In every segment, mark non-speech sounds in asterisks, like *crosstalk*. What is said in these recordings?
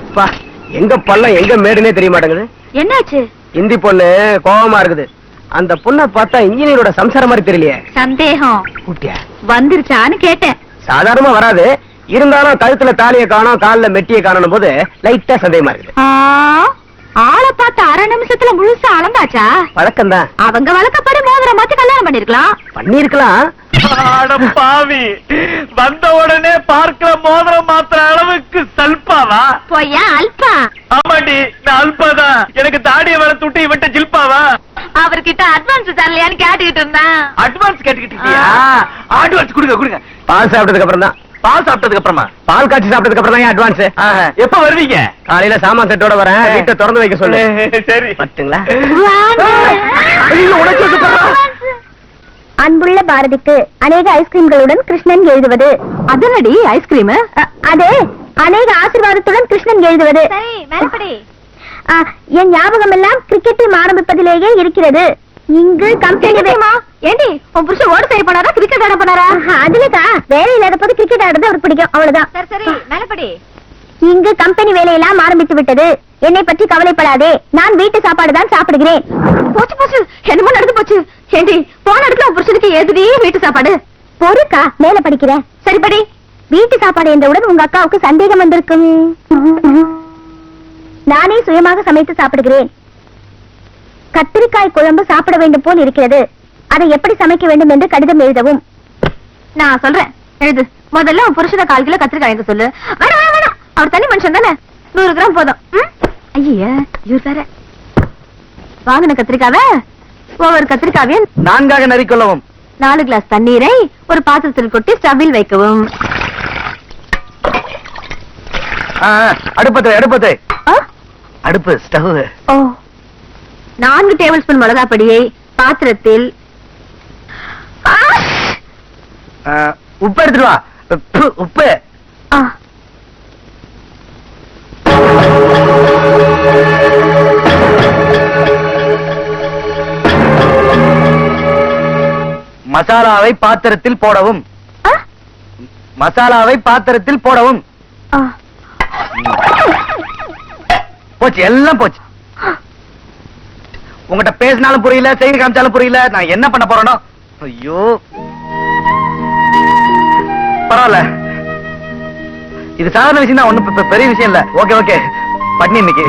அப்பா எங்க பள்ளம் எங்க மேடுனே தெரிய மாட்டேங்குது. என்னாச்சு? இந்தி பொண்ணு கோவமா இருக்குது. அந்த பொண்ணை பார்த்தா இன்ஜினியரோட சம்சாரம் மாதிரி தெரியலையே. சந்தேகம். கூட்டியா வந்துருச்சான்னு கேட்டேன். சாதாரணமா வராது. இருந்தாலும் கழுத்துல தாலிய காணோம் கால்ல மெட்டிய காணணும் போது லைட்டா சந்தேகமா இருக்குது. ஆளை பார்த்து அரை நிமிஷத்துல அளந்தாச்சா பழக்கம் தான் அவங்க வழக்கப்படி மோதிரம் மாத்தி கல்யாணம் பண்ணிருக்கலாம். பண்ணிருக்கலாம். பாவி. வந்த உடனே பார்க்கல மோதிரம் மாத்திர அளவுக்கு சல்பாவா? பொய்யா அல்பா. ஆமாண்டி நான் அல்பாதான். எனக்கு தாடிய வளர்த்து விட்டு இவன்ட்ட ஜில்பாவா? அவர்கிட்ட அட்வான்ஸ் தரலையான்னு கேட்டுக்கிட்டு இருந்தேன். அட்வான்ஸ் கேட்டுக்கிட்டு இருக்கியா? அட்வான்ஸ் கொடுங்க கொடுங்க. பால் சாப்பிட்டதுக்கு அப்புறம் தான் பால் சாப்பிட்டதுக்கு அப்புறமா? பால் காய்ச்சி சாப்பிட்டதுக்கு அப்புறம் தான் அட்வான்ஸ். எப்ப வருவீங்க? காலையில சாமான் செட்டோட வரேன். வீட்டை திறந்து வைக்க சொல்லு. *laughs* சரி. பத்துங்களா அன்புள்ள பாரதிக்கு அநேக ஐஸ்கிரீம்களுடன் கிருஷ்ணன் எழுதுவது. அதனடி ஐஸ்கிரீம் அதே. அநேக ஆசீர்வாதத்துடன் கிருஷ்ணன் எழுதுவது. என் ஞாபகம் எல்லாம் கிரிக்கெட் டீம் ஆரம்பிப்பதிலேயே இருக்கிறது. இங்கு கம்பெனி ஏண்டி உன் புருஷன் ஓட செய்ய போனாரா கிரிக்கெட் ஆட போனாரா அதுலக்கா வேலை இல்லாத போது கிரிக்கெட் ஆடுறது அவருக்கு பிடிக்கும். அவ்வளவுதான். சரி சரி மேலப்படி இங்கு கம்பெனி வேலையெல்லாம் ஆரம்பித்து விட்டது. என்னை பற்றி கவலைப்படாதே. நான் வீட்டு சாப்பாடு தான் சாப்பிடுகிறேன். போச்சு போச்சு. என்னமோ நடந்து போச்சு. ஏண்டி போன இடத்துல உன் புருஷனுக்கு எதுடி வீட்டு சாப்பாடு? பொறுக்கா மேல படிக்கிறேன் சரி படி. வீட்டு சாப்பாடு என்றவுடன் உங்க அக்காவுக்கு சந்தேகம் வந்திருக்கும். நானே சுயமாக சமைத்து சாப்பிடுகிறேன். கத்திரிக்காய் குழம்பு சாப்பிட வேண்டும் போல் இருக்கிறது. அதை எப்படி சமைக்க வேண்டும் என்று கடிதம் எழுதவும். நான் சொல்றேன் எழுது. முதல்ல உன் புருஷனை கால் கிலோ கத்திரிக்காய் வாங்க சொல்லு. வேணாம் வேணாம் வேணாம். அவர் தனி மனுஷன் தானே. நூறு கிராம் போதும்? ஐய இவர் வேற. வாங்கின கத்திரிக்காவை? ஒவ்வொரு கத்திரிக்காவையும் நான்காக நரிக்கொள்ளவும். நாலு கிளாஸ் தண்ணீரை ஒரு பாத்திரத்தில் கொட்டி ஸ்டவ்வில் வைக்கவும். அடுப்பத்து அடுப்பத்து? அடுப்பு ஸ்டவ் ஓ. நான்கு டேபிள் ஸ்பூன் மிளகாய் பொடியை பாத்திரத்தில்! உப்பு எடுத்துட்டு வா உப்பு, உப்பு. மசாலாவை பாத்திரத்தில் போடவும்? மசாலாவை பாத்திரத்தில் போடவும். போச்சு எல்லாம் போச்சு உங்ககிட்ட பேசினாலும் புரியல செய்தி காமிச்சாலும் புரியல நான் என்ன பண்ண போறேனோ? ஐயோ. பரவாயில்ல. இது சாதாரண விஷயம் தான் ஒண்ணும் பெரிய விஷயம் இல்ல. Okay okay. பண்ணி இன்னைக்கு.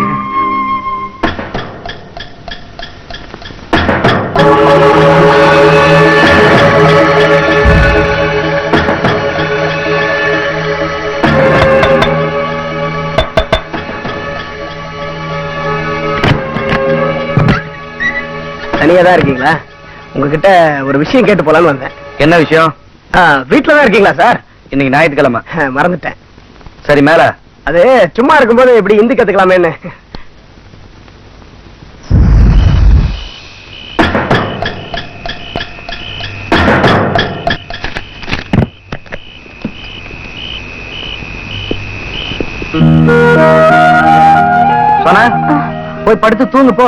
தனியா தான் இருக்கீங்களா? உங்ககிட்ட ஒரு விஷயம் கேட்டு போலான்னு வந்தேன். என்ன விஷயம்? ஆ, வீட்ல தான் இருக்கீங்களா சார்? இன்னைக்கு ஞாயிற்றுக்கிழமை. மறந்துட்டேன். சரி மேல. அது சும்மா இருக்கும்போது இப்படி இந்தி கத்துக்கலாமேன்னு. சொன்ன போய் படுத்து தூங்கு போ.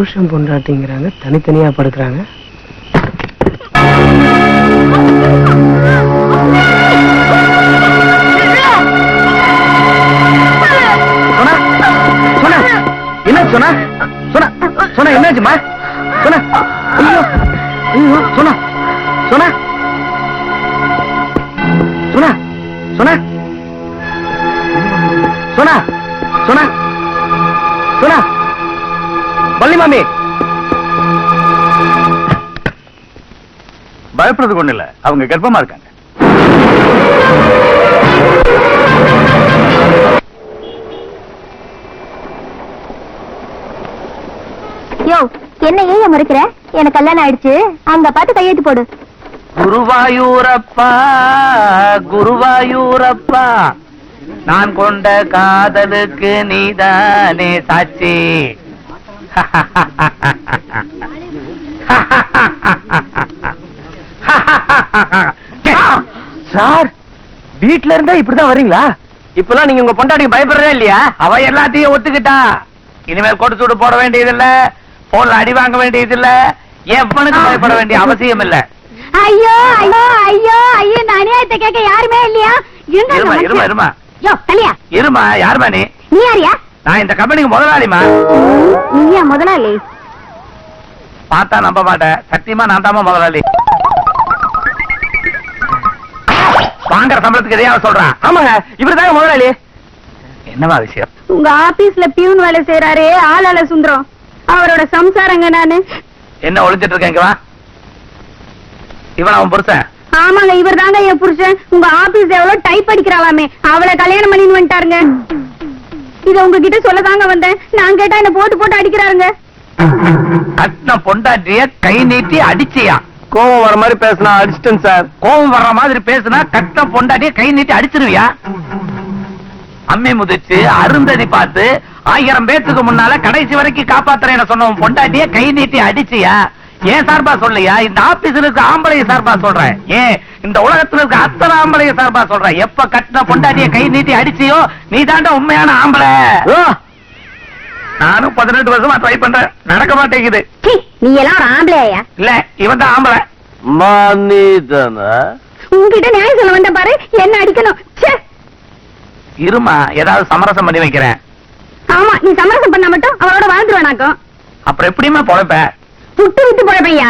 புருஷன் பொண்டாட்டிங்கிறாங்க தனித்தனியா படுக்கிறாங்க. சொன்னா? சொன்னா? என்ன சொன்ன? சொன்ன? சொன்னா என்னாச்சுமா சொன்னா? ஐயோ ஐயோ சொன்னா? சொன்னா? சொன்னா? சொன்னா? சொன்னா? சொன்னா? சொன்னா? வள்ளி மாமி. பயப்படுறதுக்கு ஒண்ணு இல்ல. அவங்க கர்ப்பமா இருக்காங்க. யோ என்ன ஏன் முறைக்கிற? எனக்கு கல்யாணம் ஆயிடுச்சு. அங்க பார்த்து கையெழுத்து போடு. குருவாயூரப்பா குருவாயூரப்பா நான் கொண்ட காதலுக்கு நீதானே சாட்சி. சார் வீட்ல இருந்தா இப்படிதான் வரீங்களா இப்பெல்லாம் நீங்க உங்க பொண்டாட்டிக்கு பயப்படுறதே இல்லையா? அவ எல்லாத்தையும் ஒத்துக்கிட்டா? இனிமேல் கொடு சூடு போட வேண்டியதில்ல. போன்ல அடி வாங்க வேண்டியதில்ல. எவனுக்கு பயப்பட வேண்டிய அவசியம் இல்ல. ஐயோ ஐயோ ஐயோ ஐயோ இந்த அநியாயத்தை கேட்க யாருமே இல்லையா? இருமா இருமா இருமா. இருமா யாருமா நீ? நீ யாரியா? நான் இந்த கம்பெனிக்கு முதலாளிமா நீயா முதலாளி? பார்த்தா நம்ப மாட்டேன் சத்தியமா நான் தாமா முதலாளி. வாங்குற சம்பளத்துக்கு எதையாவது சொல்றான். ஆமாங்க இவர்தாங்க முதலாளி. என்னமா விஷயம்? உங்க ஆபீஸ்ல பியூன் வேலை செய்யறாரே ஆளால சுந்தரம். அவரோட சம்சாரங்க நானு. என்ன ஒளிஞ்சிட்டு இருக்கேங்க வா. இவன் அவன் புருஷன். ஆமாங்க இவர் தாங்க என் புருஷன். உங்க ஆபீஸ் எவ்வளவு டைப் அடிக்கிறாளாமே அவளை கல்யாணம் பண்ணின்னு வந்துட்டாருங்க. இத உங்ககிட்ட சொல்லதாங்க வந்தேன். நான் கேட்டா என்ன போட்டு போட்டு அடிக்கிறாருங்க. கட்டின பொண்டாட்டிய கை நீட்டி அடிச்சியா? கோவம் வர மாதிரி பேசினா அடிச்சிட்டேன் சார். கோபம் வர்ற மாதிரி பேசுனா கட்டின பொண்டாட்டிய கை நீட்டி அடிச்சிருவியா? அம்மி முதிச்சு அருந்ததி பார்த்து ஆயிரம் பேத்துக்கு முன்னால கடைசி வரைக்கும் காப்பாத்துறேன்னு சொன்ன பொண்டாட்டிய கை நீட்டி அடிச்சியா? ஏன் சார்பா சொல்லையா? இந்த ஆபீஸ்ல இருக்க ஆம்பளைய சார்பா சொல்றேன் ஏன்? இந்த உலகத்துல இருக்க அத்தனை ஆம்பளைய சார்பா சொல்றேன் எப்ப கட்டின பொண்டாட்டிய கை நீட்டி அடிச்சியோ நீ தாண்டா உண்மையான ஆம்பளை. நானும் பதினெட்டு வருஷமா ட்ரை பண்றேன். நடக்க மாட்டேங்குது. சீ, நீ எல்லாம் ஒரு ஆம்பளையா இல்ல இவன் தான் ஆம்பளை. மனிதனா உங்ககிட்ட நியாயம் சொல்ல வந்த பாரு என்ன அடிக்கணும்? ச்சே. இருமா ஏதாவது சமரசம் பண்ணி வைக்கிறேன். ஆமா நீ சமரசம் பண்ணா மட்டும் அவளோட வாழ்ந்துருவானாக்கும் அப்புறம் எப்படிமா பொழைப்ப? சுட்டு விட்டு போறப்பையா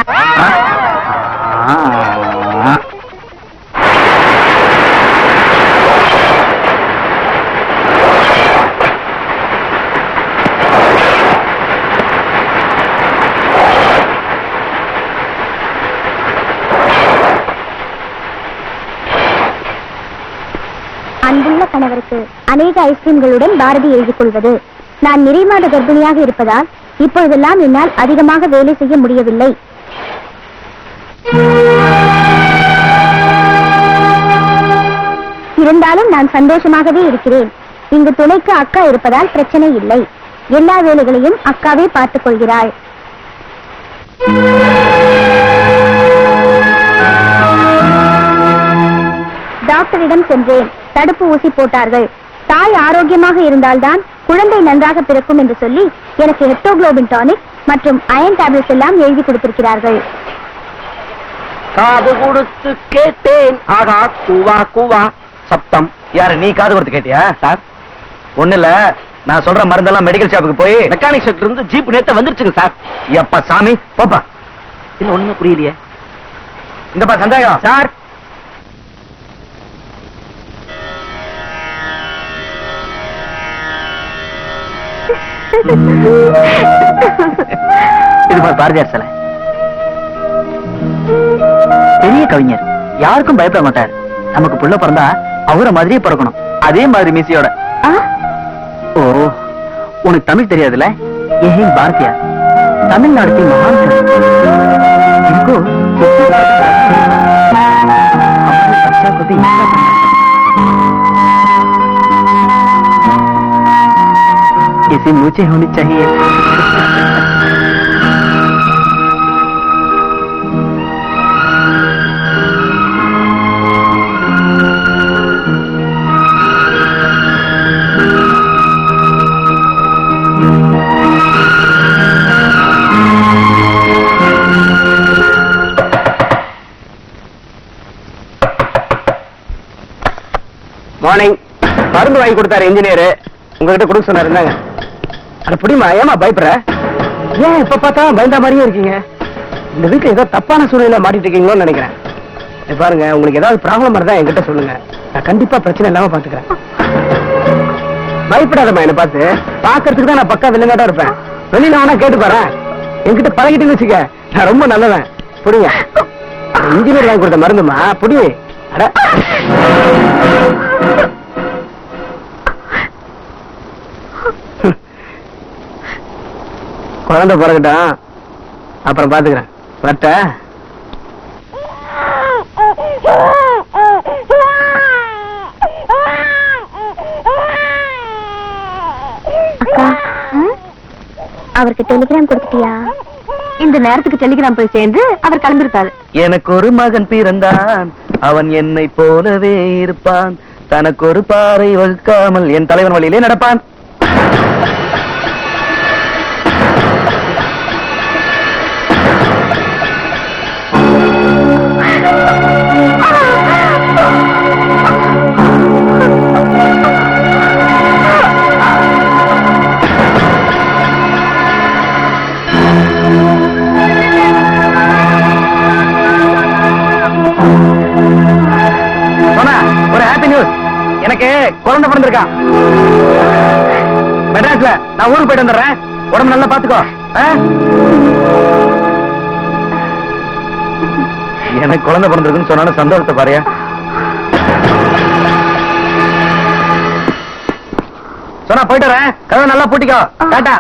அன்புள்ள கணவருக்கு அநேக ஐஸ்கிரீம்களுடன் பாரதி எழுதிக் கொள்வது. நான் நிறைமாத கர்ப்பிணியாக இருப்பதால் இப்பொழுதெல்லாம் என்னால் அதிகமாக வேலை செய்ய முடியவில்லை. இருந்தாலும் நான் சந்தோஷமாகவே இருக்கிறேன். இங்கு துணைக்கு அக்கா இருப்பதால் பிரச்சனை இல்லை. எல்லா வேலைகளையும் அக்காவே பார்த்துக் கொள்கிறாள். டாக்டரிடம் சென்றேன். தடுப்பு ஊசி போட்டார்கள். தாய் ஆரோக்கியமாக இருந்தால்தான் குழந்தை நன்றாக பிறக்கும் என்று சொல்லி எனக்கு ஹெப்டோகுளோபின் டானிக் மற்றும் அயன் டேப்லெட்ஸ் எல்லாம் எழுதி கொடுத்திருக்கிறார்கள். காது கொடுத்து கேட்டேன். ஆகா கூவா கூவா. சப்தம். யாரு நீ காது கொடுத்து கேட்டியா? சார். ஒண்ணு இல்ல நான் சொல்ற மருந்தெல்லாம் மெடிக்கல் ஷாப்புக்கு போய் மெக்கானிக் ஷாப்ல இருந்து ஜீப் நேத்த வந்துருச்சுங்க சார். எப்பா சாமி போப்பா. இன்னும் ஒண்ணுமே புரியலையே. இந்தப்பா சந்தேகம். சார் இதுபார் பாரதியார் சிலை. பெரிய கவிஞர். யாருக்கும் பயப்பட மாட்டார். நமக்கு புள்ள பிறந்தா அவரை மாதிரியே பிறக்கணும். அதே மாதிரி மீசியோட. ஓ உனக்கு தமிழ் தெரியாதுல்ல? ஏன் பாரதியார். தமிழ்நாடு மகான் கவி. इसे मुझे होनी चाहिए மார்னிங் மருந்து வாங்கி கொடுத்தாரு இன்ஜினியர் உங்ககிட்ட கொடுக்க சொன்னாரு இருந்தாங்க அட புடிமா ஏமா பயப்படுற? ஏன் இப்ப பார்த்தா பயந்த மாதிரியே இருக்கீங்க? இந்த வீட்டுல ஏதோ தப்பான சூழ்நிலை மாட்டிட்டு இருக்கீங்களோன்னு நினைக்கிறேன். பாருங்க உங்களுக்கு ஏதாவது ப்ராப்ளம் இருந்தா என்கிட்ட சொல்லுங்க. நான் கண்டிப்பா பிரச்சனை இல்லாம பாத்துக்கிறேன். பயப்படாதம்மா என்ன பார்த்து. பாக்குறதுக்கு தான் நான் பக்கா வில்லங்காட்டா இருப்பேன். வெளியில வேணா கேட்டு பாரு என்கிட்ட பழகிட்டுன்னு வச்சுக்க நான் ரொம்ப நல்லவன். புரியுங்க? இன்ஜினியர் வாங்கி கொடுத்த மருந்துமா புடி. அட. குழந்தை பிறகுட்டான் அப்புறம் பாத்துக்கிறேன். வரட்ட? அவருக்கு டெலிகிராம் கொடுத்துட்டியா? இந்த நேரத்துக்கு டெலிகிராம் போய் சேர்ந்து அவர் கிளம்பிருப்பாரு எனக்கு ஒரு மகன் பிறந்தான். அவன் என்னை போலவே இருப்பான். தனக்கு ஒரு பாறை வகுக்காமல் என் தலைவன் வழியிலே நடப்பான். மெட்ராஸ்ல நான் ஊருக்கு போயிட்டு வந்துடுறேன். உடம்பு நல்லா பாத்துக்கோ. எனக்கு குழந்தை பிறந்திருக்குன்னு சொன்னாலும் சந்தோஷத்தை பாரியா. சொன்னா போயிட்டு வரேன். கதவை நல்லா பூட்டிக்கோ. டாட்டா.